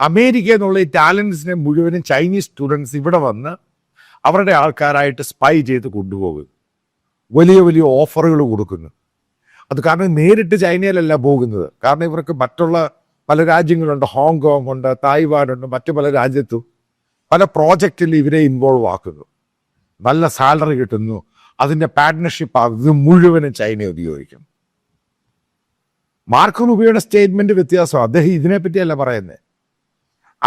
America എന്നുള്ള ഈ ടാലൻസിനെ മുഴുവനും ചൈനീസ് സ്റ്റുഡൻസ് ഇവിടെ വന്ന് അവരുടെ ആൾക്കാരായിട്ട് സ്പൈ ചെയ്ത് കൊണ്ടുപോകും വലിയ വലിയ ഓഫറുകൾ കൊടുക്കുന്നു. അത് കാരണം നേരിട്ട് ചൈനയിലല്ല പോകുന്നത്. കാരണം ഇവർക്ക് മറ്റുള്ള പല രാജ്യങ്ങളുണ്ട്. ഹോങ്കോങ് ഉണ്ട് തായ്വാൻ ഉണ്ട് മറ്റു പല രാജ്യത്തും പല പ്രോജക്റ്റിൽ ഇവരെ ഇൻവോൾവ് ആക്കുന്നു. നല്ല സാലറി കിട്ടുന്നു. അതിന്റെ പാർട്ട്ണർഷിപ്പ് ഇത് മുഴുവനും ചൈന ഉപയോഗിക്കും. മാർക്കോ റുബിയുടെ സ്റ്റേറ്റ്മെന്റ് വ്യത്യാസം. അദ്ദേഹം ഇതിനെപ്പറ്റിയല്ല പറയുന്നത്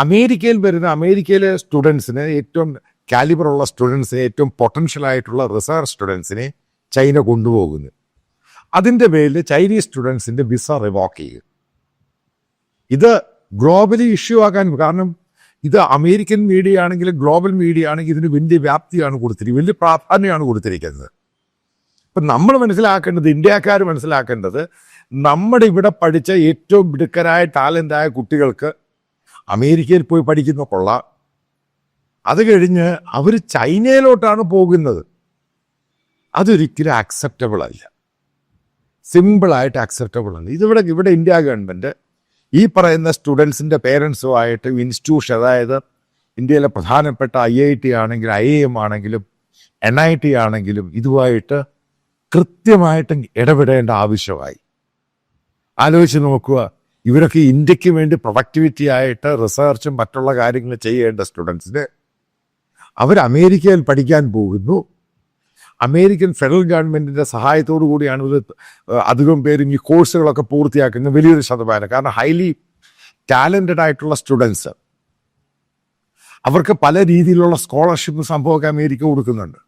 അമേരിക്കയിൽ വരുന്ന അമേരിക്കയിലെ സ്റ്റുഡൻസിന് ഏറ്റവും കാലിബറുള്ള സ്റ്റുഡൻസിനെ ഏറ്റവും പൊട്ടൻഷ്യൽ ആയിട്ടുള്ള റിസർച്ച് സ്റ്റുഡൻസിനെ ചൈന കൊണ്ടുപോകുന്നു. അതിന്റെ പേരിൽ ചൈനീസ് സ്റ്റുഡൻസിന്റെ വിസ റിവോക്ക് ചെയ്യുക ഇത് ഗ്ലോബലി ഇഷ്യൂ ആകാൻ കാരണം ഇത് അമേരിക്കൻ മീഡിയ ആണെങ്കിലും ഗ്ലോബൽ മീഡിയ ആണെങ്കിൽ ഇതിന് വലിയ വ്യാപ്തിയാണ് കൊടുത്തിരിക്കുന്നത് വലിയ പ്രാധാന്യമാണ് കൊടുത്തിരിക്കുന്നത്. ഇപ്പം നമ്മൾ മനസ്സിലാക്കേണ്ടത് ഇന്ത്യക്കാർ മനസ്സിലാക്കേണ്ടത് നമ്മുടെ ഇവിടെ പഠിച്ച ഏറ്റവും മിടുക്കരായ ടാലന്റായ കുട്ടികൾക്ക് അമേരിക്കയിൽ പോയി പഠിക്കുന്ന കൊള്ളാം. അത് കഴിഞ്ഞ് അവർ ചൈനയിലോട്ടാണ് പോകുന്നത്. അതൊരിക്കലും ആക്സെപ്റ്റബിൾ അല്ല. സിമ്പിളായിട്ട് ആക്സെപ്റ്റബിൾ അല്ല ഇതിവിടെ ഇവിടെ ഇന്ത്യ ഗവൺമെന്റ് ഈ പറയുന്ന സ്റ്റുഡൻസിന്റെ പേരൻസുമായിട്ട് ഇൻസ്റ്റിറ്റ്യൂഷൻ അതായത് ഇന്ത്യയിലെ പ്രധാനപ്പെട്ട ഐ ഐ ടി ആണെങ്കിലും ഐ എം ആണെങ്കിലും എൻ ഐ ടി ആണെങ്കിലും ഇതുമായിട്ട് കൃത്യമായിട്ട് ഇടപെടേണ്ട ആവശ്യമായി. ആലോചിച്ച് നോക്കുക. ഇവരൊക്കെ ഇന്ത്യയ്ക്ക് വേണ്ടി പ്രൊഡക്ടിവിറ്റി ആയിട്ട് റിസർച്ചും മറ്റുള്ള കാര്യങ്ങൾ ചെയ്യേണ്ട സ്റ്റുഡൻസിന് അവർ അമേരിക്കയിൽ പഠിക്കാൻ പോകുന്നു. അമേരിക്കൻ ഫെഡറൽ ഗവൺമെന്റിന്റെ സഹായത്തോടു കൂടിയാണ് ഇവർ അധികം പേരും ഈ കോഴ്സുകളൊക്കെ പൂർത്തിയാക്കുന്നത് വലിയൊരു ശതമാനം. കാരണം ഹൈലി ടാലന്റഡ് ആയിട്ടുള്ള സ്റ്റുഡൻസ് അവർക്ക് പല രീതിയിലുള്ള സ്കോളർഷിപ്പ് സംഭവമൊക്കെ അമേരിക്ക കൊടുക്കുന്നുണ്ട്.